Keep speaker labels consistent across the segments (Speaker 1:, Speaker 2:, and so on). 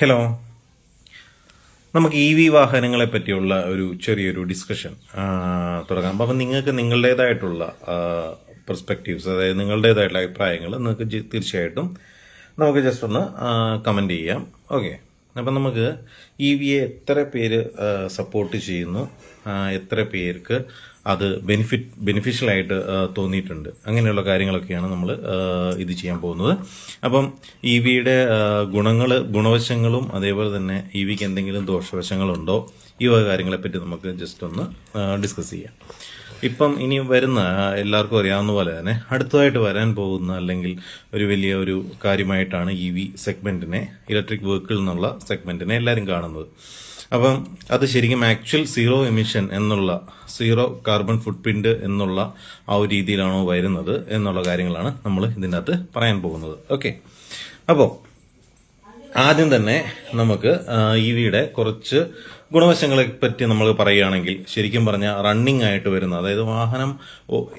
Speaker 1: Hello നമുക്ക് E V വാഹനങ്ങളെ പറ്റിയുള്ള ഒരു ചെറിയൊരു ഡിസ്കഷൻ തുടങ്ങാം. അപ്പം നിങ്ങൾക്ക് നിങ്ങളുടേതായിട്ടുള്ള പെർസ്പെക്റ്റീവ്സ് അതായത് നിങ്ങളുടേതായിട്ടുള്ള അഭിപ്രായങ്ങൾ നിങ്ങൾക്ക് തീർച്ചയായിട്ടും നമുക്ക് ജസ്റ്റ് ഒന്ന് കമന്റ് ചെയ്യാം. ഓക്കെ അപ്പം നമുക്ക് ഇ വിയെ എത്ര പേര് സപ്പോർട്ട് ചെയ്യുന്നു? എത്ര പേർക്ക് അത് ബെനിഫിറ്റ് ബെനിഫിഷ്യൽ ആയിട്ട് തോന്നിയിട്ടുണ്ട്. അങ്ങനെയുള്ള കാര്യങ്ങളൊക്കെയാണ് നമ്മൾ ഇത് ചെയ്യാൻ പോകുന്നത്. അപ്പം ഇ വിയുടെ ഗുണങ്ങൾ ഗുണവശങ്ങളും അതേപോലെ തന്നെ ഇ വിക്ക് എന്തെങ്കിലും ദോഷവശങ്ങളുണ്ടോ? ഈ വക കാര്യങ്ങളെപ്പറ്റി നമുക്ക് ജസ്റ്റ് ഒന്ന് ഡിസ്കസ് ചെയ്യാം. ഇപ്പം ഇനി വരുന്ന എല്ലാവർക്കും അറിയാവുന്ന പോലെ തന്നെ അടുത്തതായിട്ട് വരാൻ പോകുന്ന അല്ലെങ്കിൽ ഒരു വലിയ ഒരു കാര്യമായിട്ടാണ് ഇ വി സെഗ്മെന്റിനെ ഇലക്ട്രിക് വെഹിക്കിൾ എന്നുള്ള സെഗ്മെന്റിനെ എല്ലാവരും കാണുന്നത്. അപ്പം അത് ശരിക്കും ആക്ച്വൽ സീറോ എമിഷൻ എന്നുള്ള സീറോ കാർബൺ ഫുട് പ്രിന്റ് എന്നുള്ള ആ ഒരു രീതിയിലാണോ വരുന്നത് എന്നുള്ള കാര്യങ്ങളാണ് നമ്മൾ ഇതിന്റെ അകത്ത് പറയാൻ പോകുന്നത്. ഓക്കെ അപ്പോൾ ആദ്യം തന്നെ നമുക്ക് ഇ കുറച്ച് ഗുണവശങ്ങളെ പറ്റി നമ്മൾ പറയുകയാണെങ്കിൽ ശരിക്കും പറഞ്ഞാൽ റണ്ണിങ് ആയിട്ട് വരുന്ന അതായത് വാഹനം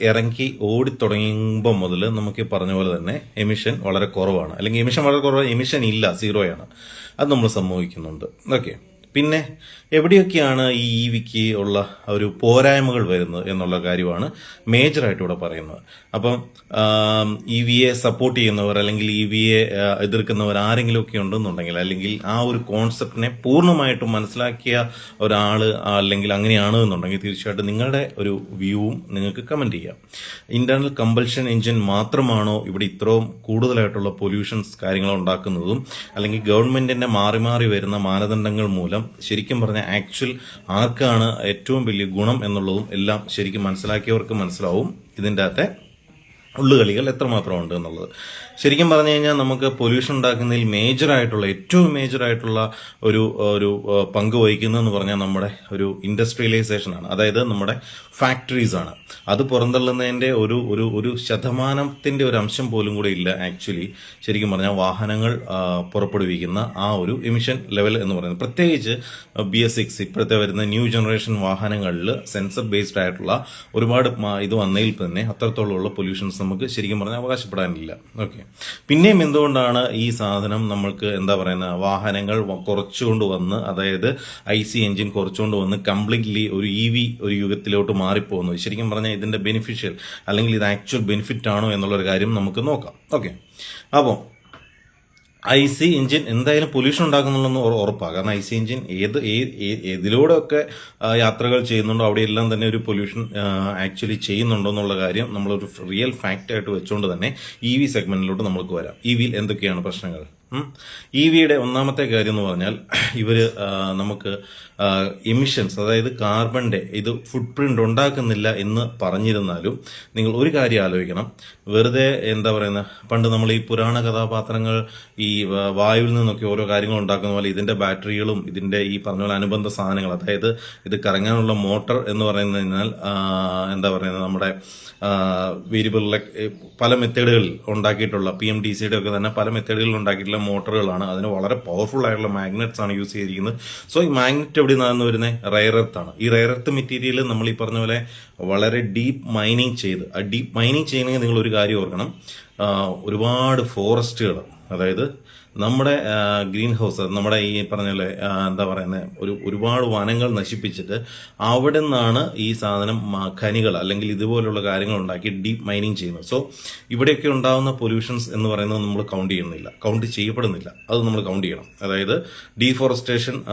Speaker 1: ഇറങ്ങി ഓടിത്തുടങ്ങുമ്പോൾ മുതൽ നമുക്ക് പറഞ്ഞ പോലെ തന്നെ എമിഷൻ വളരെ കുറവാണ്. അല്ലെങ്കിൽ എമിഷൻ വളരെ കുറവാണ് എമിഷൻ ഇല്ല സീറോയാണ് അത് നമ്മൾ സംഭവിക്കുന്നുണ്ട്. ഓക്കെ പിന്നെ എവിടെയൊക്കെയാണ് ഈ ഇ വിക്ക് ഉള്ള ഒരു പോരായ്മകൾ വരുന്നത് എന്നുള്ള കാര്യമാണ് മേജറായിട്ട് ഇവിടെ പറയുന്നത്. അപ്പം ഇ വിയെ സപ്പോർട്ട് ചെയ്യുന്നവർ അല്ലെങ്കിൽ ഇ വിയെ എതിർക്കുന്നവർ ആരെങ്കിലും ഒക്കെ ഉണ്ടെന്നുണ്ടെങ്കിൽ അല്ലെങ്കിൽ ആ ഒരു കോൺസെപ്റ്റിനെ പൂർണമായിട്ടും മനസ്സിലാക്കിയ ഒരാൾ അല്ലെങ്കിൽ അങ്ങനെയാണ് എന്നുണ്ടെങ്കിൽ തീർച്ചയായിട്ടും നിങ്ങളുടെ ഒരു വ്യൂവും നിങ്ങൾക്ക് കമന്റ് ചെയ്യാം. ഇന്റേണൽ കമ്പൽഷൻ എഞ്ചിൻ മാത്രമാണോ ഇവിടെ ഇത്രയും കൂടുതലായിട്ടുള്ള പൊല്യൂഷൻസ് കാര്യങ്ങൾ ഉണ്ടാക്കുന്നതും അല്ലെങ്കിൽ ഗവൺമെന്റിന്റെ മാറി മാറി വരുന്ന മാനദണ്ഡങ്ങൾ മൂലം ശരിക്കും പറഞ്ഞ ആക്ച്വൽ ആർക്കാണ് ഏറ്റവും വലിയ ഗുണം എന്നുള്ളതും എല്ലാം ശരിക്കും മനസ്സിലാക്കിയവർക്ക് മനസ്സിലാവും ഇതിന്റെ അകത്തെ ഉള്ളുകളികൾ എത്രമാത്രം ഉണ്ട് എന്നുള്ളത്. ശരിക്കും പറഞ്ഞു കഴിഞ്ഞാൽ നമുക്ക് പൊല്യൂഷൻ ഉണ്ടാക്കുന്നതിൽ മേജർ ആയിട്ടുള്ള ഏറ്റവും മേജർ ആയിട്ടുള്ള ഒരു ഒരു പങ്ക് വഹിക്കുന്നതെന്ന് പറഞ്ഞാൽ നമ്മുടെ ഒരു ഇൻഡസ്ട്രിയലൈസേഷൻ ആണ് അതായത് നമ്മുടെ ഫാക്ടറീസ് ആണ് അത് പുറന്തള്ളുന്നതിന്റെ ഒരു ഒരു ഒരു ശതമാനത്തിന്റെ ഒരു അംശം പോലും കൂടെ ഇല്ല ആക്ച്വലി. ശരിക്കും പറഞ്ഞാൽ വാഹനങ്ങൾ പുറപ്പെടുവിക്കുന്ന ആ ഒരു എമിഷൻ ലെവൽ എന്ന് പറയുന്നത്. പ്രത്യേകിച്ച് ബി എസ് സിക്സ് ഇപ്പോഴത്തെ വരുന്ന ന്യൂ ജനറേഷൻ വാഹനങ്ങളിൽ സെൻസർ ബേസ്ഡ് ആയിട്ടുള്ള ഒരുപാട് ഇത് വന്നതിൽ തന്നെ അത്രത്തോളമുള്ള പൊല്യൂഷൻസ് നമുക്ക് ശരിക്കും പറഞ്ഞാൽ അവകാശപ്പെടാനില്ല. ഓക്കെ പിന്നെയും എന്തുകൊണ്ടാണ് ഈ സാധനം നമ്മൾക്ക് എന്താ പറയുന്നത് വാഹനങ്ങൾ കുറച്ചുകൊണ്ട് വന്ന് അതായത് ഐ സി എഞ്ചിൻ കുറച്ചുകൊണ്ട് വന്ന് കംപ്ലീറ്റ്ലി ഒരു ഇ വി ഒരു യുഗത്തിലോട്ട് മാറിപ്പോകുന്നത് ശരിക്കും പറഞ്ഞാൽ ഇതിന്റെ ബെനിഫിഷ്യൽ അല്ലെങ്കിൽ ഇത് ആക്ച്വൽ ബെനിഫിറ്റ് ആണോ എന്നുള്ളൊരു കാര്യം നമുക്ക് നോക്കാം. ഓക്കെ അപ്പോൾ ഐ സി എഞ്ചിൻ എന്തായാലും പൊല്യൂഷൻ ഉണ്ടാക്കുന്നുള്ളതെന്ന് ഉറ- ഉറപ്പാണ് കാരണം ഐ സി എഞ്ചിൻ ഏത് ഏതിലൂടെയൊക്കെ യാത്രകൾ ചെയ്യുന്നുണ്ടോ അവിടെയെല്ലാം തന്നെ ഒരു പൊല്യൂഷൻ ആക്ച്വലി ചെയ്യുന്നുണ്ടോ എന്നുള്ള കാര്യം നമ്മളൊരു റിയൽ ഫാക്റ്റ് ആയിട്ട് വെച്ചുകൊണ്ട് തന്നെ ഇ വി സെഗ്മെന്റിലോട്ട് നമുക്ക് വരാം. ഇ വിയിൽ എന്തൊക്കെയാണ് പ്രശ്നങ്ങൾ? ഇ വിയുടെ ഒന്നാമത്തെ കാര്യം എന്ന് പറഞ്ഞാൽ ഇവർ നമുക്ക് എമിഷൻസ് അതായത് കാർബണിന്റെ ഇത് ഫുട് പ്രിന്റ് ഉണ്ടാക്കുന്നില്ല എന്ന് പറഞ്ഞിരുന്നാലും നിങ്ങൾ ഒരു കാര്യം ആലോചിക്കണം. വെറുതെ എന്താ പറയുന്ന പണ്ട് നമ്മൾ ഈ പുരാണ കഥാപാത്രങ്ങൾ ഈ വായുവിൽ നിന്നൊക്കെ ഓരോ കാര്യങ്ങൾ ഉണ്ടാക്കുന്ന പോലെ ഇതിന്റെ ബാറ്ററികളും ഇതിന്റെ ഈ പറഞ്ഞ പോലെ അനുബന്ധ സാധനങ്ങൾ അതായത് ഇത് കറങ്ങാനുള്ള മോട്ടർ എന്ന് പറയുന്നതിനാൽ എന്താ പറയുന്നത് നമ്മുടെ വേരിയബിളിലെ പല മെത്തേഡുകളിൽ ഉണ്ടാക്കിയിട്ടുള്ള പി എം ഡി സിയുടെ ഒക്കെ തന്നെ പല മെത്തേഡുകളിൽ ഉണ്ടാക്കിയിട്ടുള്ള മോട്ടറുകളാണ്. അതിന് വളരെ പവർഫുൾ ആയിട്ടുള്ള മാഗ്നറ്റ്സ് ആണ് യൂസ് ചെയ്തിരിക്കുന്നത്. സോ ഈ മാഗ്നറ്റ് എവിടെ നിന്നാണ് വരുന്നത് റയർ ആണ്. ഈ റയർ എർത്ത് മെറ്റീരിയൽ നമ്മൾ ഈ പറഞ്ഞ പോലെ വളരെ ഡീപ്പ് മൈനിങ് ചെയ്ത് ആ ഡീപ്പ് മൈനിങ് ചെയ്യണമെങ്കിൽ നിങ്ങൾ ഒരു കാര്യം ഓർക്കണം. ഒരുപാട് ഫോറസ്റ്റുകൾ അതായത് നമ്മുടെ ഗ്രീൻ ഹൗസ് നമ്മുടെ ഈ പറഞ്ഞ പോലെ എന്താ പറയുന്നത് ഒരു ഒരുപാട് വനങ്ങൾ നശിപ്പിച്ചിട്ട് അവിടെ നിന്നാണ് ഈ സാധനം ഖനികൾ അല്ലെങ്കിൽ ഇതുപോലുള്ള കാര്യങ്ങൾ ഉണ്ടാക്കി ഡീപ്പ് മൈനിങ് ചെയ്യുന്നത്. സോ ഇവിടെയൊക്കെ ഉണ്ടാകുന്ന പൊല്യൂഷൻസ് എന്ന് പറയുന്നത് നമ്മൾ കൗണ്ട് ചെയ്യുന്നില്ല. കൗണ്ട് ചെയ്യപ്പെടുന്നില്ല. അത് നമ്മൾ കൗണ്ട് ചെയ്യണം. അതായത് ഡീഫോറസ്റ്റേഷൻ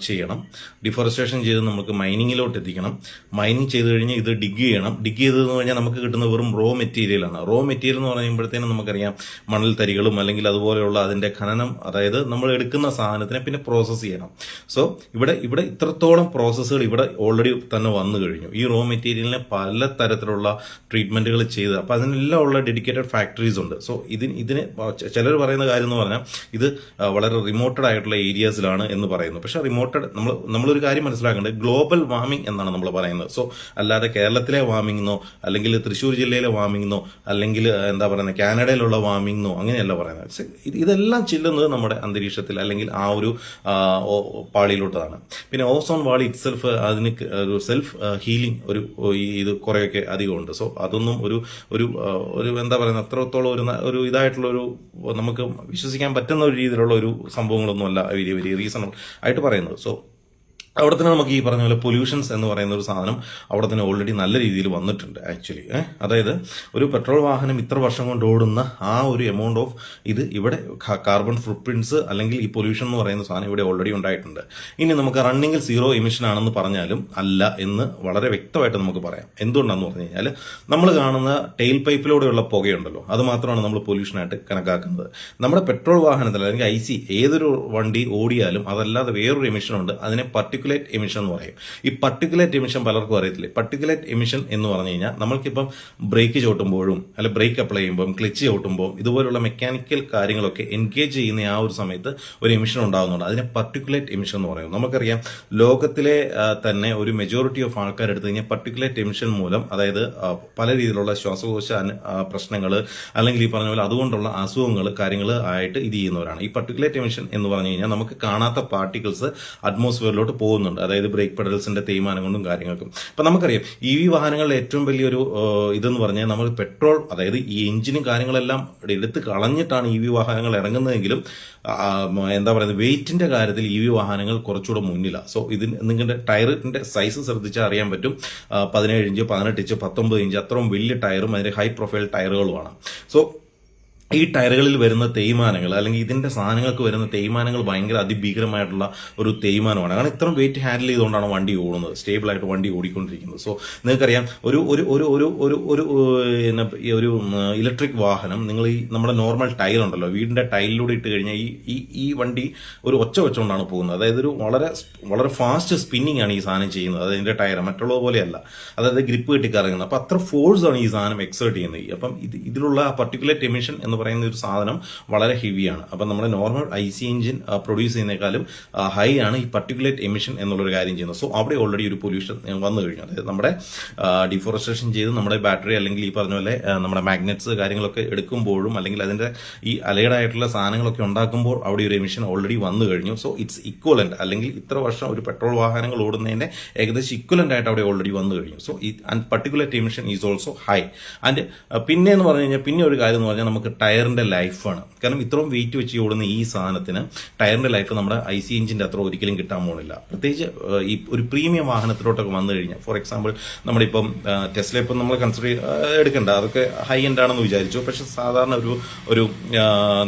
Speaker 1: ചെയ്യണം. ഡിഫോറസ്റ്റേഷൻ ചെയ്ത് നമുക്ക് മൈനിങ്ങിലോട്ട് എത്തിക്കണം. മൈനിങ് ചെയ്ത് കഴിഞ്ഞ് ഇത് ഡിഗ് ചെയ്യണം. ഡിഗ് ചെയ്തതെന്ന് പറഞ്ഞാൽ നമുക്ക് കിട്ടുന്ന വെറും റോ മെറ്റീരിയലാണ് റോ മെറ്റീരിയൽ എന്ന് പറയുമ്പോഴത്തേനും നമുക്കറിയാം മണൽ തരികളും അല്ലെങ്കിൽ അതുപോലെയുള്ള അതിന്റെ ഖനനം അതായത് നമ്മൾ എടുക്കുന്ന സാധനത്തിനെ പിന്നെ പ്രോസസ്സ് ചെയ്യണം. സോ ഇവിടെ ഇവിടെ ഇത്രത്തോളം പ്രോസസ്സുകൾ ഇവിടെ ഓൾറെഡി തന്നെ വന്നു കഴിഞ്ഞു. ഈ റോ മെറ്റീരിയലിനെ പല തരത്തിലുള്ള ട്രീറ്റ്മെന്റുകൾ ചെയ്ത് അപ്പൊ അതിനെല്ലാം ഉള്ള ഡെഡിക്കേറ്റഡ് ഫാക്ടറീസ് ഉണ്ട്. സോ ഇതിന് ഇതിന് ചിലർ പറയുന്ന കാര്യം എന്ന് പറഞ്ഞാൽ ഇത് വളരെ റിമോട്ടഡ് ആയിട്ടുള്ള ഏരിയാസിലാണ് എന്ന് പറയുന്നു. പക്ഷേ റിമോട്ടഡ് നമ്മൾ നമ്മളൊരു കാര്യം മനസ്സിലാക്കേണ്ടത് ഗ്ലോബൽ വാർമിംഗ് എന്നാണ് നമ്മൾ പറയുന്നത്. സോ അല്ലാതെ കേരളത്തിലെ വാർമിംഗെന്നോ അല്ലെങ്കിൽ തൃശ്ശൂർ ജില്ലയിലെ വാർമിംഗെന്നോ അല്ലെങ്കിൽ എന്താ പറയുക പറയുന്നത് കാനഡയിലുള്ള വാമിങ്ങോ അങ്ങനെയല്ല പറയുന്നത്. ഇത് ഇതെല്ലാം ചെല്ലുന്നത് നമ്മുടെ അന്തരീക്ഷത്തിൽ അല്ലെങ്കിൽ ആ ഒരു പാളിയിലോട്ടതാണ്. പിന്നെ ഓസോൺ വാളി ഇറ്റ്സെൽഫ് അതിന് ഒരു സെൽഫ് ഹീലിംഗ് ഒരു ഇത് കുറേയൊക്കെ അധികമുണ്ട് സോ അതൊന്നും ഒരു ഒരു ഒരു എന്താ പറയുന്നത് അത്രത്തോളം ഒരു ഒരു ഇതായിട്ടുള്ള ഒരു നമുക്ക് വിശ്വസിക്കാൻ പറ്റുന്ന ഒരു രീതിയിലുള്ള ഒരു സംഭവങ്ങളൊന്നും അല്ല വലിയ വലിയ റീസൺ ആയിട്ട് പറയുന്നത്. സോ അവിടെ തന്നെ നമുക്ക് ഈ പറഞ്ഞ പോലെ പൊല്യൂഷൻസ് എന്ന് പറയുന്ന ഒരു സാധനം അവിടെ തന്നെ ഓൾറെഡി നല്ല രീതിയിൽ വന്നിട്ടുണ്ട് ആക്ച്വലി അതായത് ഒരു പെട്രോൾ വാഹനം ഇത്ര വർഷം കൊണ്ട് ഓടുന്ന ആ ഒരു എമൗണ്ട് ഓഫ് ഇത് ഇവിടെ കാർബൺ ഫുട് പ്രിന്റ്സ് അല്ലെങ്കിൽ ഈ പൊല്യൂഷൻ എന്ന് പറയുന്ന സാധനം ഇവിടെ ഓൾറെഡി ഉണ്ടായിട്ടുണ്ട്. ഇനി നമുക്ക് റണ്ണിങ്ങിൽ സീറോ എമിഷൻ ആണെന്ന് പറഞ്ഞാലും അല്ല എന്ന് വളരെ വ്യക്തമായിട്ട് നമുക്ക് പറയാം. എന്തുകൊണ്ടാണെന്ന് പറഞ്ഞു കഴിഞ്ഞാൽ നമ്മൾ കാണുന്ന ടെയിൽ പൈപ്പിലൂടെയുള്ള പുകയുണ്ടല്ലോ അത് മാത്രമാണ് നമ്മൾ പൊല്യൂഷനായിട്ട് കണക്കാക്കുന്നത്. നമ്മുടെ പെട്രോൾ വാഹനത്തിൽ അല്ലെങ്കിൽ ഐ സി ഏതൊരു വണ്ടി ഓടിയാലും അതല്ലാതെ വേറൊരു എമിഷൻ ഉണ്ട് അതിനെ പർട്ടിക്കുലേറ്റ് എമിഷൻ എന്ന് പറയും. ഈ പർട്ടിക്കുലേറ്റ് എമിഷൻ പലർക്കും അറിയത്തില്ല. പർട്ടിക്കുലേറ്റ് എമിഷൻ എന്ന് പറഞ്ഞു കഴിഞ്ഞാൽ നമ്മൾക്കിപ്പം ബ്രേക്ക് ചവിട്ടുമ്പോഴും അല്ലെ ബ്രേക്ക് അപ്ലൈ ചെയ്യുമ്പോൾ ക്ലിച്ച് ചവിട്ടുമ്പോൾ ഇതുപോലുള്ള മെക്കാനിക്കൽ കാര്യങ്ങളൊക്കെ എൻഗേജ് ചെയ്യുന്ന ആ ഒരു സമയത്ത് ഒരു എമിഷൻ ഉണ്ടാകുന്നുണ്ട് അതിനെ പർട്ടിക്കുലേറ്റ് എമിഷൻ എന്ന് പറയും. നമുക്കറിയാം ലോകത്തിലെ തന്നെ ഒരു മെജോറിറ്റി ഓഫ് ആൾക്കാർ എടുത്തു കഴിഞ്ഞാൽ പർട്ടിക്കുലേറ്റ് എമിഷൻ മൂലം അതായത് പല രീതിയിലുള്ള ശ്വാസകോശ പ്രശ്നങ്ങൾ അല്ലെങ്കിൽ ഈ പറഞ്ഞ പോലെ അതുകൊണ്ടുള്ള അസുഖങ്ങൾ കാര്യങ്ങൾ ആയിട്ട് ഇത് ചെയ്യുന്നവരാണ്. ഈ പർട്ടിക്കുലേറ്റ് എമിഷൻ എന്ന് പറഞ്ഞു കഴിഞ്ഞാൽ നമുക്ക് കാണാത്ത പാർട്ടിക്കിൾസ് അറ്റ്മോസ്ഫിയറിലോട്ട് പോകുന്നുണ്ട്. അതായത് ബ്രേക്ക് പെഡൽസിന്റെ തേയ്മാനം കൊണ്ടും കാര്യങ്ങൾക്കും. അപ്പം നമുക്കറിയാം ഇ വി വാഹനങ്ങളുടെ ഏറ്റവും വലിയൊരു ഇതെന്ന് പറഞ്ഞാൽ നമ്മൾ പെട്രോൾ അതായത് ഈ എഞ്ചിനും കാര്യങ്ങളെല്ലാം എടുത്ത് കളഞ്ഞിട്ടാണ് ഇ വി വാഹനങ്ങൾ ഇറങ്ങുന്നതെങ്കിലും എന്താ പറയുന്നത് വെയിറ്റിന്റെ കാര്യത്തിൽ ഇ വി വാഹനങ്ങൾ കുറച്ചുകൂടെ മുന്നിലാണ് സോ ഇതിന് നിങ്ങളുടെ ടയറിന്റെ സൈസ് ശ്രദ്ധിച്ചാൽ അറിയാൻ പറ്റും. പതിനേഴ് ഇഞ്ച് പതിനെട്ട് ഇഞ്ച് പത്തൊമ്പത് ഇഞ്ച് അത്രയും വലിയ ടയറും അതിന്റെ ഹൈ പ്രൊഫൈൽ ടയറുകളുമാണ്. സോ ഈ ടയറുകളിൽ വരുന്ന തേയ്മാനങ്ങൾ അല്ലെങ്കിൽ ഇതിന്റെ സാധനങ്ങൾക്ക് വരുന്ന തേയ്മാനങ്ങൾ ഭയങ്കര അതിഭീകരമായിട്ടുള്ള ഒരു തേയ്മാനമാണ്. കാരണം ഇത്രയും വെയിറ്റ് ഹാൻഡിൽ ചെയ്തുകൊണ്ടാണ് വണ്ടി ഓടുന്നത്. സ്റ്റേബിൾ ആയിട്ട് വണ്ടി ഓടിക്കൊണ്ടിരിക്കുന്നത്. സോ നിങ്ങൾക്കറിയാം ഒരു ഒരു ഒരു ഒരു ഒരു ഒരു ഒരു ഇലക്ട്രിക് വാഹനം നിങ്ങൾ ഈ നമ്മുടെ നോർമൽ ടൈൽ ഉണ്ടല്ലോ വീടിന്റെ ടൈലിലൂടെ ഇട്ട് കഴിഞ്ഞാൽ ഈ ഈ ഈ വണ്ടി ഒരു ഒച്ച വെച്ചുകൊണ്ടാണ് പോകുന്നത്. അതായത് ഒരു വളരെ വളരെ ഫാസ്റ്റ് സ്പിന്നിങ് ആണ് ഈ സാധനം ചെയ്യുന്നത്. അതായത് ഇതിന്റെ ടയർ മറ്റുള്ളത് പോലെയല്ല. അതായത് ഗ്രിപ്പ് കെട്ടി കറങ്ങുന്നത് അപ്പൊ അത്ര ഫോഴ്സ് ആണ് ഈ സാധനം എക്സേർട്ട് ചെയ്യുന്നത്. അപ്പം ഇത് ഇതിലുള്ള പർട്ടിക്കുലർ എമിഷൻ എന്ന് പറയുന്ന ഒരു സാധനം വളരെ ഹെവിയാണ്. അപ്പം നമ്മുടെ normal I C engine produce ചെയ്യുന്നതിനേക്കാളും high ആണ് ഈ പർട്ടിക്കുലേറ്റ് എമിഷൻ എന്നുള്ളൊരു കാര്യം ചെയ്യുന്നത്. സോ അവിടെ ഓൾറെഡി ഒരു പൊല്യൂഷൻ വന്നു കഴിഞ്ഞു. അതായത് നമ്മുടെ ഡിഫോറസ്റ്റേഷൻ ചെയ്ത് നമ്മുടെ ബാറ്ററി അല്ലെങ്കിൽ ഈ പറഞ്ഞ പോലെ നമ്മുടെ മാഗ്നറ്റ്സ് കാര്യങ്ങളൊക്കെ എടുക്കുമ്പോഴും അല്ലെങ്കിൽ അതിന്റെ ഈ അലേഡായിട്ടുള്ള സാധനങ്ങളൊക്കെ ഉണ്ടാക്കുമ്പോൾ അവിടെ ഒരു എമിഷൻ ഓൾറെഡി വന്നു കഴിഞ്ഞു. സോ ഇറ്റ്സ് ഇക്വലന്റ് അല്ലെങ്കിൽ ഇത്ര വർഷം ഒരു പെട്രോൾ വാഹനങ്ങൾ ഓടുന്നതിന്റെ ഏകദേശം ഇക്വലന്റ് ആയിട്ട് അവിടെ ഓൾറെഡി വന്നു കഴിഞ്ഞു. സോ ഈ particular emission is also high and പിന്നെ എന്ന് പറഞ്ഞു കഴിഞ്ഞാൽ പിന്നെ ഒരു കാര്യം എന്ന് പറഞ്ഞാൽ നമുക്ക് ടയറിന്റെ ലൈഫാണ്. കാരണം ഇത്രയും വെയിറ്റ് വെച്ച് ഓടുന്ന ഈ സാധനത്തിന് ടയറിന്റെ ലൈഫ് നമ്മുടെ ഐ സി എഞ്ചിന്റെ അത്ര ഒരിക്കലും കിട്ടാൻ പോകുന്നില്ല പ്രത്യേകിച്ച് ഈ ഒരു പ്രീമിയം വാഹനത്തിലോട്ടൊക്കെ വന്നു കഴിഞ്ഞാൽ ഫോർ എക്സാമ്പിൾ നമ്മുടെ ഇപ്പം ടെസ്ല ഇപ്പം നമ്മൾ കൺസിഡർ എടുക്കണ്ട. അതൊക്കെ ഹൈ എൻഡ് ആണെന്ന് വിചാരിച്ചു. പക്ഷെ സാധാരണ ഒരു ഒരു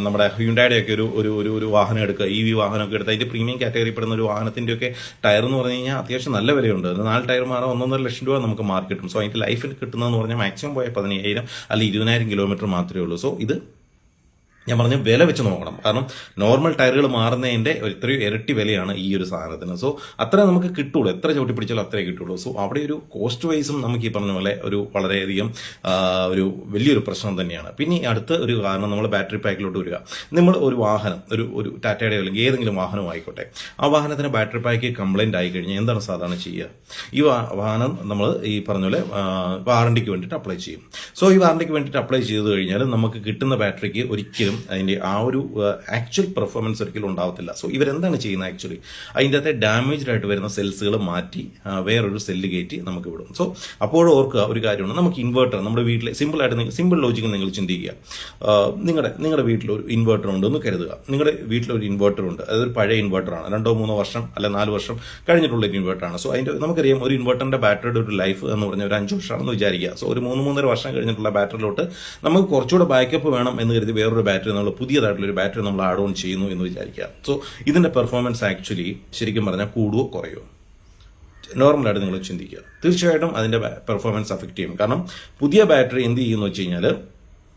Speaker 1: നമ്മുടെ ഹ്യൂണ്ടായുടെ ഒക്കെ ഒരു ഒരു ഒരു വാഹനം എടുക്കുക ഇ വി വാഹനമൊക്കെ എടുത്ത് അതിന്റെ പ്രീമിയം കാറ്റഗറി പെടുന്ന ഒരു വാഹനത്തിന്റെ ഒക്കെ ടയർ എന്ന് പറഞ്ഞു കഴിഞ്ഞാൽ അത്യാവശ്യം നല്ല വിലയുണ്ട്. നാല് ടയർ മാറാൻ ഒന്നൊന്നര ലക്ഷം രൂപ നമുക്ക് മാർക്ക് സോ അതിന്റെ ലൈഫിൽ കിട്ടുന്നതെന്ന് പറഞ്ഞാൽ മാക്സിമം പോയ പതിനയ്യായിരം അല്ലെങ്കിൽ ഇരുപതിനായിരം കിലോമീറ്റർ മാത്രമേ ഉള്ളൂ. സോ ഇത് ഞാൻ പറഞ്ഞു വില വെച്ച് നോക്കണം. കാരണം നോർമൽ ടയറുകൾ മാറുന്നതിന്റെ ഇത്രയും ഇരട്ടി വിലയാണ് ഈ ഒരു സാധനത്തിന്. സോ അത്ര നമുക്ക് കിട്ടുള്ളൂ. എത്ര ചവിട്ടി പിടിച്ചാലും അത്രേ കിട്ടുള്ളൂ. സോ അവിടെ ഒരു കോസ്റ്റ് വൈസും നമുക്ക് ഈ പറഞ്ഞ പോലെ ഒരു വളരെയധികം ഒരു വലിയൊരു പ്രശ്നം തന്നെയാണ്. പിന്നെ അടുത്ത ഒരു കാരണം നമ്മൾ ബാറ്ററി പാക്കിലോട്ട് വരിക. നമ്മൾ ഒരു വാഹനം ഒരു ഒരു ടാറ്റയുടെ അല്ലെങ്കിൽ ഏതെങ്കിലും വാഹനം ആയിക്കോട്ടെ. ആ വാഹനത്തിന് ബാറ്ററി പാക്ക് കംപ്ലൈന്റ് ആയി കഴിഞ്ഞാൽ എന്താണ് സാധാരണ ചെയ്യുക? ഈ വാഹനം നമ്മൾ ഈ പറഞ്ഞ പോലെ വാറണ്ടിക്ക് വേണ്ടിയിട്ട് അപ്ലൈ ചെയ്യും. സോ ഈ വാറണ്ടിക്ക് വേണ്ടിയിട്ട് അപ്ലൈ ചെയ്ത് കഴിഞ്ഞാൽ നമുക്ക് കിട്ടുന്ന ബാറ്ററിക്ക് ഒരിക്കലും അതിന്റെ ആ ഒരു ആക്ച്വൽ പെർഫോമൻസ് ഒരിക്കലും ഉണ്ടാവത്തില്ല. സോ ഇവരെന്താണ് ചെയ്യുന്നത് ആക്ച്വലി അതിന്റെ അകത്തെ ഡാമേജ്ഡ് ആയിട്ട് വരുന്ന സെൽസുകൾ മാറ്റി വേറൊരു സെല്ല് കയറ്റി നമുക്ക് വിടും. സോ അപ്പോഴും ഓർക്കുക ഒരു കാര്യമാണ്. നമുക്ക് ഇൻവേർട്ടർ നമ്മുടെ വീട്ടിലെ സിമ്പിളായിട്ട് സിമ്പിൾ ലോജിക്ക് നിങ്ങൾ ചിന്തിക്കുക. നിങ്ങളുടെ നിങ്ങളുടെ വീട്ടിൽ ഒരു ഇൻവേർട്ടർ ഉണ്ടെന്ന് കരുതുക. നിങ്ങളുടെ വീട്ടിൽ ഒരു ഇൻവേർട്ടർ ഉണ്ട്. അതൊരു പഴയ ഇൻവെർട്ടറാണ് രണ്ടോ മൂന്നോ വർഷം അല്ല നാല് വർഷം കഴിഞ്ഞിട്ടുള്ള ഒരു ഇൻവെർട്ടറാണ് സോ അതിന്റെ നമുക്കറിയാം ഒരു ഇൻവെർട്ടറിന്റെ ബാറ്ററിയുടെ ഒരു ലൈഫ് എന്ന് പറഞ്ഞാൽ ഒരു അഞ്ച് വർഷമാണെന്ന് വിചാരിക്കുക. സോ ഒരു മൂന്ന് മൂന്നര വർഷം കഴിഞ്ഞിട്ടുള്ള ബാറ്ററിയിലോട്ട് നമുക്ക് കുറച്ചുകൂടെ ബാക്കപ്പ് വേണം എന്ന് കരുതി വേറൊരു ബാറ്ററി നമ്മൾ പുതിയതായിട്ടുള്ള ഒരു ബാറ്ററി നമ്മൾ ആഡ് ഓൺ ചെയ്യുന്നു എന്ന് വിചാരിക്കുക. സോ ഇതിന്റെ പെർഫോമൻസ് ആക്ച്വലി ശരിക്കും പറഞ്ഞാൽ കൂടുവോ കുറയോ? നോർമലായിട്ട് നിങ്ങൾ ചിന്തിക്കുക. തീർച്ചയായിട്ടും അതിന്റെ പെർഫോമൻസ് അഫക്റ്റ് ചെയ്യും. കാരണം പുതിയ ബാറ്ററി എന്ത് ചെയ്യുന്നു വെച്ച് കഴിഞ്ഞാൽ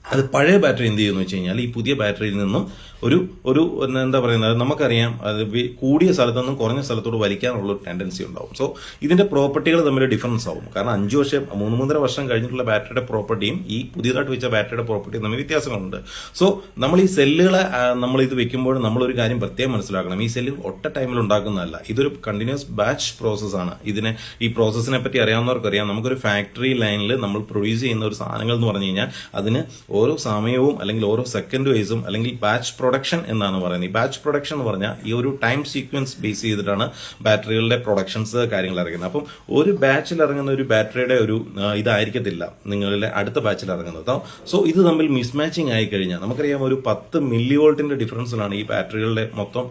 Speaker 1: അത് പഴയ ബാറ്ററി എന്ത് ചെയ്യുന്നു വെച്ച് കഴിഞ്ഞാൽ ഈ പുതിയ ബാറ്ററിയിൽ നിന്നും ഒരു ഒരു എന്താ പറയുന്നത്? നമുക്കറിയാം അത് കൂടിയ സ്ഥലത്തു നിന്നും കുറഞ്ഞ സ്ഥലത്തോട് വലിക്കാനുള്ള ഒരു ടെൻഡൻസി ഉണ്ടാവും. സോ ഇതിന്റെ പ്രോപ്പർട്ടികൾ തമ്മിൽ ഡിഫറൻസ് ആവും. കാരണം അഞ്ച് വർഷം മൂന്ന് മൂന്നര വർഷം കഴിഞ്ഞിട്ടുള്ള ബാറ്ററിയുടെ പ്രോപ്പർട്ടിയും ഈ പുതിയതായിട്ട് വെച്ച ബാറ്ററിയുടെ പ്രോപ്പർട്ടിയും തമ്മിൽ വ്യത്യാസങ്ങളുണ്ട്. സോ നമ്മൾ ഈ സെല്ലുകളെ നമ്മൾ ഇത് വെക്കുമ്പോൾ നമ്മൾ ഒരു കാര്യം പ്രത്യേകം മനസ്സിലാക്കണം. ഈ സെല്ല് ഒറ്റ ടൈമിൽ ഉണ്ടാക്കുന്നതല്ല. ഇതൊരു കണ്ടിന്യൂസ് ബാച്ച് പ്രോസസ്സാണ് ഇതിനെ ഈ പ്രോസസ്സിനെ പറ്റി അറിയാവുന്നവർക്കറിയാം. നമുക്കൊരു ഫാക്ടറി ലൈനിൽ നമ്മൾ പ്രൊഡ്യൂസ് ചെയ്യുന്ന ഒരു സാധനങ്ങൾ എന്ന് പറഞ്ഞു കഴിഞ്ഞാൽ അതിന് ഓരോ സമയവും അല്ലെങ്കിൽ ഓരോ സെക്കൻഡ് വൈസും അല്ലെങ്കിൽ ബാച്ച് പ്രൊഡക്ഷൻ എന്നാണ് പറയുന്നത്. ഈ ബാച്ച് പ്രൊഡക്ഷൻ എന്ന് പറഞ്ഞാൽ ഈ ഒരു ടൈം സീക്വൻസ് ബേസ് ചെയ്തിട്ടാണ് ബാറ്ററികളുടെ പ്രൊഡക്ഷൻസ് കാര്യങ്ങൾ ഇറങ്ങുന്നത്. അപ്പം ഒരു ബാച്ചിൽ ഇറങ്ങുന്ന ഒരു ബാറ്ററിയുടെ ഒരു ഇതായിരിക്കത്തില്ല നിങ്ങളുടെ അടുത്ത ബാച്ചിൽ ഇറങ്ങുന്നത്. സോ ഇത് തമ്മിൽ മിസ്മാച്ചിങ് ആയി കഴിഞ്ഞാൽ നമുക്കറിയാം ഒരു പത്ത് മില്ലി വോൾട്ടിന്റെ ഡിഫറൻസിലാണ് ഈ ബാറ്ററികളുടെ മൊത്തം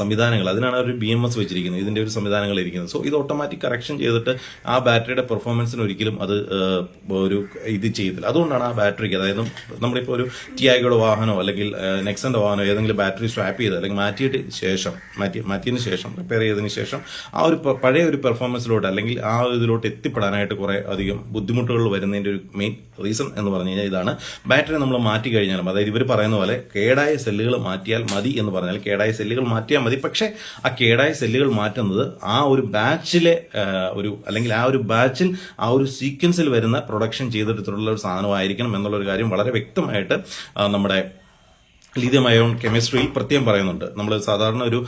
Speaker 1: സംവിധാനങ്ങൾ. അതിനാണ് ഒരു ബി എം എസ് വെച്ചിരിക്കുന്നത്. ഇതിന്റെ ഒരു സംവിധാനങ്ങൾ ഇരിക്കുന്നത്. സോ ഇത് ഓട്ടോമാറ്റിക് കറക്ഷൻ ചെയ്തിട്ട് ആ ബാറ്ററിയുടെ പെർഫോമൻസിന് ഒരിക്കലും അത് ഒരു ഇത് ചെയ്തില്ല അതുകൊണ്ടാണ് ആ ബാറ്ററിക്ക് അതായത് നമ്മളിപ്പോൾ ഒരു ടിയാഗോടെ വാഹനമോ അല്ലെങ്കിൽ നെക്സന്റെ വാഹനമോ ഏതെങ്കിലും ബാറ്ററി സ്വാപ്പ് ചെയ്ത് അല്ലെങ്കിൽ മാറ്റിയിട്ട് ശേഷം മാറ്റി മാറ്റിയതിന് ശേഷം റിപ്പയർ ചെയ്തതിന് ശേഷം ആ ഒരു പഴയ ഒരു പെർഫോമൻസിലോട്ട് അല്ലെങ്കിൽ ആ ഇതിലോട്ട് എത്തിപ്പെടാനായിട്ട് കുറെ അധികം ബുദ്ധിമുട്ടുകൾ വരുന്നതിന്റെ ഒരു മെയിൻ റീസൺ എന്ന് പറഞ്ഞു കഴിഞ്ഞാൽ ഇതാണ്. ബാറ്ററി നമ്മൾ മാറ്റി കഴിഞ്ഞാലും അതായത് ഇവർ പറയുന്ന പോലെ കേടായ സെല്ലുകൾ മാറ്റിയാൽ മതി എന്ന് പറഞ്ഞാൽ കേടായ സെല്ലുകൾ മാറ്റിയാൽ മതി. പക്ഷേ ആ കേടായ സെല്ലുകൾ മാറ്റുന്നത് ആ ഒരു ബാച്ചിലെ ഒരു അല്ലെങ്കിൽ ആ ഒരു ബാച്ചിൽ ആ ഒരു സീക്വൻസിൽ വരുന്ന പ്രൊഡക്ഷൻ ചെയ്തെടുത്തിട്ടുള്ള ഒരു സാധനമായിരിക്കണം എന്നുള്ള ഒരു കാര്യം വളരെ വ്യക്തമായിട്ട് നമ്മുടെ ലിഥിയം അയോൺ കെമിസ്ട്രിയിൽ പ്രത്യേകം പറയുന്നുണ്ട്. നമ്മൾ സാധാരണ ഒരു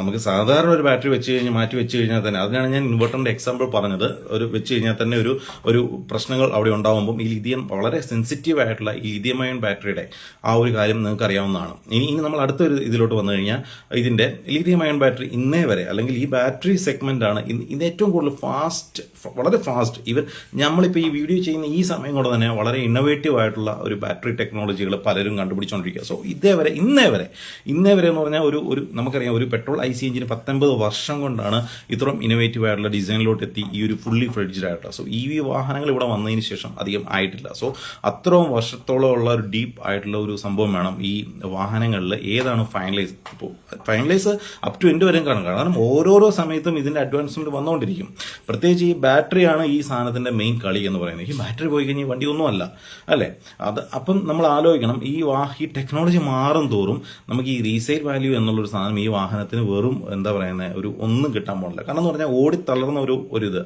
Speaker 1: നമുക്ക് സാധാരണ ഒരു ബാറ്ററി വെച്ച് കഴിഞ്ഞ് മാറ്റി വെച്ച് കഴിഞ്ഞാൽ തന്നെ അതിനാണ് ഞാൻ ഇൻവെർട്ടറിന്റെ എക്സാമ്പിൾ പറഞ്ഞത്. ഒരു വെച്ച് കഴിഞ്ഞാൽ തന്നെ ഒരു ഒരു പ്രശ്നങ്ങൾ അവിടെ ഉണ്ടാകുമ്പോൾ ഈ ലിഥിയം വളരെ സെൻസിറ്റീവ് ആയിട്ടുള്ള ഈ ലിഥിയം അയോൺ ബാറ്ററിയുടെ ആ ഒരു കാര്യം നിങ്ങൾക്ക് അറിയാവുന്നതാണ് ഇനി ഇനി നമ്മൾ അടുത്തൊരു ഇതിലോട്ട് വന്നു കഴിഞ്ഞാൽ ഇതിന്റെ ലിഥിയം അയോൺ ബാറ്ററി ഇന്നേ വരെ അല്ലെങ്കിൽ ഈ ബാറ്ററി സെഗ്മെന്റ് ആണ് ഇന്ന് ഏറ്റവും കൂടുതൽ ഫാസ്റ്റ് വളരെ ഫാസ്റ്റ് ഇവർ നമ്മളിപ്പോൾ ഈ വീഡിയോ ചെയ്യുന്ന ഈ സമയം കൊണ്ട് തന്നെ വളരെ ഇന്നോവേറ്റീവ് ആയിട്ടുള്ള ഒരു ബാറ്ററി ടെക്നോളജികൾ പലരും കണ്ടുപിടിച്ചുകൊണ്ടിരിക്കുക സോ ഇതേ വരെ ഇന്നേ വരെ. ഇന്നേ വരെ എന്ന് പറഞ്ഞാൽ ഒരു ഒരു നമുക്കറിയാം ഒരു പെട്രോൾ ഐ സി എഞ്ചിന് പത്തൊമ്പത് വർഷം കൊണ്ടാണ് ഇത്രയും ഇന്നോവേറ്റീവ് ആയിട്ടുള്ള ഡിസൈനിലോട്ട് എത്തി ഈ ഒരു ഫുള്ളി ഫ്രിഡ്ജ്ഡ് ആയിട്ടുള്ള. സോ ഇ വി വാഹനങ്ങൾ ഇവിടെ വന്നതിന് ശേഷം അധികം ആയിട്ടില്ല. സോ അത്രയും വർഷത്തോളം ഉള്ള ഒരു ഡീപ്പ് ആയിട്ടുള്ള ഒരു സംഭവം വേണം ഈ വാഹനങ്ങളിൽ ഏതാണ് ഫൈനലൈസ് ഇപ്പോൾ ഫൈനലൈസ് അപ് ടു എൻഡ് വരെ കാണും. കാരണം ഓരോരോ സമയത്തും ഇതിന്റെ അഡ്വാൻസ്മെന്റ് വന്നുകൊണ്ടിരിക്കും. പ്രത്യേകിച്ച് ഈ ബാറ്ററിയാണ് ഈ സാധനത്തിന്റെ മെയിൻ കളി എന്ന് പറയുന്നത്. ഈ ബാറ്ററി പോയി കഴിഞ്ഞാൽ വണ്ടി ഒന്നുമല്ല അല്ലേ? അത് അപ്പം നമ്മൾ ആലോചിക്കണം. ഈ വാ ഈ ടെക്നോളജി മാറും തോറും നമുക്ക് ഈ റീസെയിൽ വാല്യൂ എന്നുള്ളൊരു സാധനം ഈ വാഹനത്തിന് വെറും എന്താ പറയുന്നത് ഒരു ഒന്നും കിട്ടാൻ പോകില്ല കാരണം എന്ന് പറഞ്ഞാൽ ഓടി തളർന്ന ഒരു ഒരു ഇത്.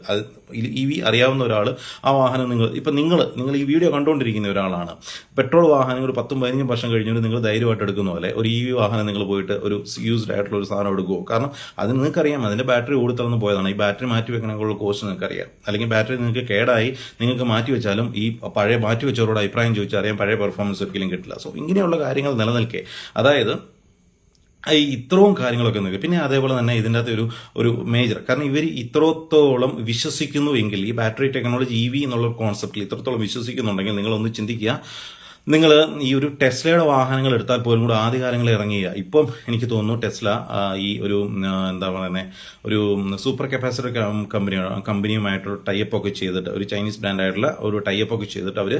Speaker 1: ഇ വി അറിയാവുന്ന ഒരാൾ ആ വാഹനം നിങ്ങൾ ഇപ്പം നിങ്ങൾ നിങ്ങൾ ഈ വീഡിയോ കണ്ടുകൊണ്ടിരിക്കുന്ന ഒരാളാണ്. പെട്രോൾ വാഹനങ്ങൾ ഒരു പത്തും പതിനഞ്ചും വർഷം കഴിഞ്ഞിട്ട് നിങ്ങൾ ധൈര്യമായിട്ട് എടുക്കുന്ന പോലെ ഒരു ഇ വി വാഹനം നിങ്ങൾ പോയിട്ട് ഒരു യൂസ്ഡ് ആയിട്ടുള്ള ഒരു സാധനം എടുക്കുമോ കാരണം അത് നിങ്ങൾക്കറിയാം അതിന്റെ ബാറ്ററി ഓടിത്തളർന്ന് പോയതാണ്. ഈ ബാറ്ററി മാറ്റി വെക്കണമെന്നുള്ള കോസ്റ്റ് നിങ്ങൾക്കറിയാം. അല്ലെങ്കിൽ ബാറ്ററി നിങ്ങൾക്ക് കേടായി നിങ്ങൾക്ക് മാറ്റി വെച്ചാലും ഈ പഴയ മാറ്റി വെച്ചവരോട് അഭിപ്രായം ചോദിച്ചാൽ അറിയാം പഴയ പെർഫോമൻസ് ഒരിക്കലും കിട്ടില്ല. സോ ഇങ്ങനെയുള്ള കാര്യങ്ങൾ നിലനിൽക്കെ അതായത് ഈ ഇത്രയും കാര്യങ്ങളൊക്കെ നിൽക്കും പിന്നെ അതേപോലെ തന്നെ ഇതിന്റെ അകത്ത് ഒരു ഒരു മേജർ കാരണം ഇവർ ഇത്രത്തോളം വിശ്വസിക്കുന്നു എങ്കിൽ ഈ ബാറ്ററി ടെക്നോളജി ഇ വി എന്നുള്ള കോൺസെപ്റ്റിൽ ഇത്രത്തോളം വിശ്വസിക്കുന്നുണ്ടെങ്കിൽ നിങ്ങളൊന്ന് ചിന്തിക്കുക നിങ്ങൾ ഈ ഒരു ടെസ്ലയുടെ വാഹനങ്ങൾ എടുത്താൽ പോലും കൂടെ ആദ്യകാലങ്ങളിൽ ഇറങ്ങിയ ഇപ്പം എനിക്ക് തോന്നുന്നു ടെസ്ല ഈ ഒരു എന്താ പറയുന്നത് ഒരു സൂപ്പർ കപ്പാസിറ്റർ കമ്പനി കമ്പനിയുമായിട്ടുള്ള ടൈപ്പ് ഒക്കെ ചെയ്തിട്ട് ഒരു ചൈനീസ് ബ്രാൻഡായിട്ടുള്ള ഒരു ടൈപ്പ് ഒക്കെ ചെയ്തിട്ട് അവർ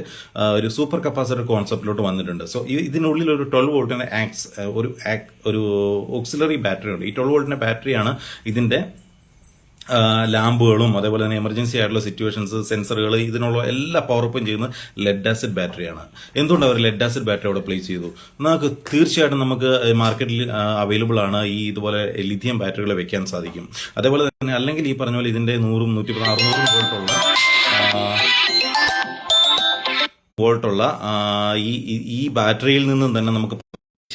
Speaker 1: ഒരു സൂപ്പർ കപ്പാസിറ്റർ കോൺസെപ്റ്റിലോട്ട് വന്നിട്ടുണ്ട്. സോ ഇതിനുള്ളിൽ ഒരു ട്വൽവ് വോൾട്ടിന്റെ ആക്സ് ഒരു ഒരു ഓക്സിലറി ബാറ്ററി ഉണ്ട്. ഈ ട്വൽവ് വോൾട്ടിന്റെ ബാറ്ററിയാണ് ഇതിന്റെ ആ, ലാമ്പുകളും അതേപോലെ തന്നെ എമർജൻസി ആയിട്ടുള്ള സിറ്റുവേഷൻസ് സെൻസറുകൾ ഇതിനുള്ള എല്ലാ പവറപ്പും ചെയ്യുന്ന ലെഡ് ആസിഡ് ബാറ്ററിയാണ് എന്തുകൊണ്ട് അവർ ലെഡ് ആസിഡ് ബാറ്ററി അവിടെ പ്ലേസ് ചെയ്തു? നമുക്ക് തീർച്ചയായിട്ടും നമുക്ക് മാർക്കറ്റിൽ അവൈലബിൾ ആണ് ഈ ഇതുപോലെ ലിഥിയം ബാറ്ററികൾ വെക്കാൻ സാധിക്കും. അതേപോലെ തന്നെ അല്ലെങ്കിൽ ഈ പറഞ്ഞ പോലെ ഇതിന്റെ നൂറും നൂറ്റി അറുന്നൂറും വോൾട്ടുള്ള വോൾട്ടുള്ള ഈ- ഈ ബാറ്ററിയിൽ നിന്നും തന്നെ നമുക്ക്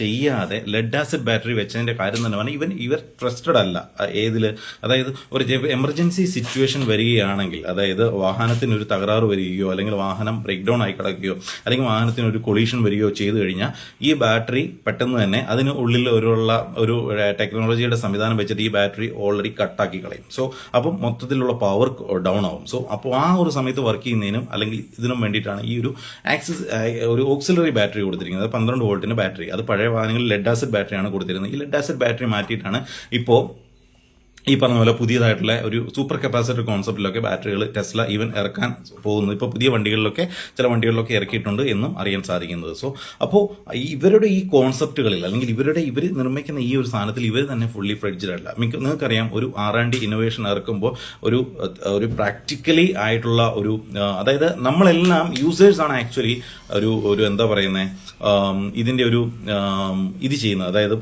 Speaker 1: ചെയ്യാതെ ലെഡ് ആസിഡ് ബാറ്ററി വെച്ചതിന്റെ കാര്യം തന്നെ ഇവൻ ഇവർ ട്രസ്റ്റഡ് അല്ല. ഏതിൽ അതായത് ഒരു എമർജൻസി സിറ്റുവേഷൻ വരികയാണെങ്കിൽ അതായത് വാഹനത്തിന് ഒരു തകരാറ് വരികയോ അല്ലെങ്കിൽ വാഹനം ബ്രേക്ക് ഡൗൺ ആയി കിടക്കുകയോ അല്ലെങ്കിൽ വാഹനത്തിന് ഒരു കൊളീഷൻ വരികയോ ചെയ്തു കഴിഞ്ഞാൽ ഈ ബാറ്ററി പെട്ടെന്ന് തന്നെ അതിന് ഉള്ളിൽ ഒരുള്ള ഒരു ടെക്നോളജിയുടെ സംവിധാനം വെച്ചിട്ട് ഈ ബാറ്ററി ഓൾറെഡി കട്ടാക്കി കളയും. സോ അപ്പം മൊത്തത്തിലുള്ള പവർ ഡൗൺ ആവും. സോ അപ്പോൾ ആ ഒരു സമയത്ത് വർക്ക് ചെയ്യുന്നതിനും അല്ലെങ്കിൽ ഇതിനും വേണ്ടിയിട്ടാണ് ഈ ഒരു ആക്സസ് ഒരു ഓക്സിലറി ബാറ്ററി കൊടുത്തിരിക്കുന്നത്. പന്ത്രണ്ട് വോൾട്ടിന്റെ ബാറ്ററി അത് പഴയ വാഹനങ്ങളിൽ ലെഡ് ആസിഡ് ബാറ്ററിയാണ് കൊടുത്തിരുന്നത്. ഈ ലെഡ് ആസിഡ് ബാറ്ററി മാറ്റിയിട്ടാണ് ഇപ്പോൾ ഈ പറഞ്ഞ പോലെ പുതിയതായിട്ടുള്ള ഒരു സൂപ്പർ കപ്പാസിറ്റർ കോൺസെപ്റ്റിലൊക്കെ ബാറ്ററികൾ ടെസ്ല ഈവൻ ഇറക്കാൻ പോകുന്നു. ഇപ്പോൾ പുതിയ വണ്ടികളിലൊക്കെ ചില വണ്ടികളിലൊക്കെ ഇറക്കിയിട്ടുണ്ട് എന്നും അറിയാൻ സാധിക്കുന്നത്. സോ അപ്പോൾ ഇവരുടെ ഈ കോൺസെപ്റ്റുകളിൽ അല്ലെങ്കിൽ ഇവരുടെ ഇവർ നിർമ്മിക്കുന്ന ഈ ഒരു സാധനത്തിൽ ഇവർ തന്നെ ഫുള്ളി ഫ്രിഡ്ജഡ് അല്ല മിക്ക നിങ്ങൾക്കറിയാം ഒരു ആർ ആൻഡ് ഡി ഇന്നോവേഷൻ ഇറക്കുമ്പോൾ ഒരു ഒരു പ്രാക്ടിക്കലി ആയിട്ടുള്ള ഒരു അതായത് നമ്മളെല്ലാം യൂസേഴ്സ് ആണ് ആക്ച്വലി ഒരു ഒരു എന്താ പറയുന്നത് ഇതിന്റെ ഒരു ഇത് ചെയ്യുന്നത്. അതായത്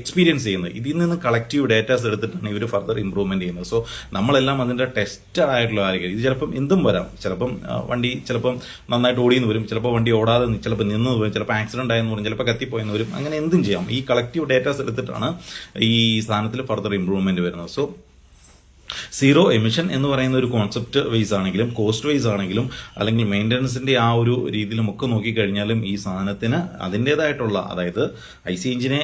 Speaker 1: എക്സ്പീരിയൻസ് ചെയ്യുന്നത്. ഇതിൽ നിന്ന് കളക്റ്റീവ് ഡേറ്റാസ് എടുത്തിട്ടാണ് ഇവർ ഫർദർ ഇമ്പ്രൂവ്മെന്റ് ചെയ്യുന്നത്. സോ നമ്മളെല്ലാം അതിന്റെ ടെസ്റ്റഡ് ആയിട്ടുള്ള ആയിരിക്കും ഇത് ചിലപ്പം എന്തും വരാം. ചിലപ്പം വണ്ടി ചിലപ്പം നന്നായിട്ട് ഓടിയെന്ന് വരും. ചിലപ്പോൾ വണ്ടി ഓടാതെ ചിലപ്പോൾ നിന്ന് വരും. ചിലപ്പോൾ ആക്സിഡന്റ് ആയെന്ന് വരും. ചിലപ്പോൾ കത്തിപ്പോയെന്ന് വരും. അങ്ങനെ എന്തും ചെയ്യാം. ഈ കളക്റ്റീവ് ഡേറ്റാസ് എടുത്തിട്ടാണ് ഈ സ്ഥാനത്തിൽ ഫർദർ ഇമ്പ്രൂവ്മെന്റ് വരുന്നത്. സോ സീറോ എമിഷൻ എന്ന് പറയുന്ന ഒരു കോൺസെപ്റ്റ് വൈസ് ആണെങ്കിലും കോസ്റ്റ് വൈസ് ആണെങ്കിലും അല്ലെങ്കിൽ മെയിന്റനൻസിന്റെ ആ ഒരു രീതിയിലും ഒക്കെ നോക്കിക്കഴിഞ്ഞാലും ഈ സാധനത്തിന് അതിന്റെതായിട്ടുള്ള അതായത് ഐ സി എഞ്ചിനെ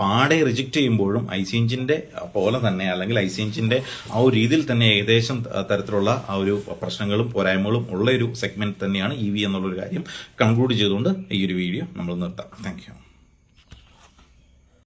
Speaker 1: പാടെ റിജക്റ്റ് ചെയ്യുമ്പോഴും ഐ സി എഞ്ചിന്റെ പോലെ തന്നെ അല്ലെങ്കിൽ ഐ സി എഞ്ചിന്റെ ആ ഒരു രീതിയിൽ തന്നെ ഏകദേശം തരത്തിലുള്ള ആ ഒരു പ്രശ്നങ്ങളും പോരായ്മകളും ഉള്ള ഒരു സെഗ്മെന്റ് തന്നെയാണ് ഇ വി എന്നുള്ളൊരു കാര്യം കൺക്ലൂഡ് ചെയ്തുകൊണ്ട് ഈ ഒരു വീഡിയോ നമ്മൾ നിർത്താം. താങ്ക്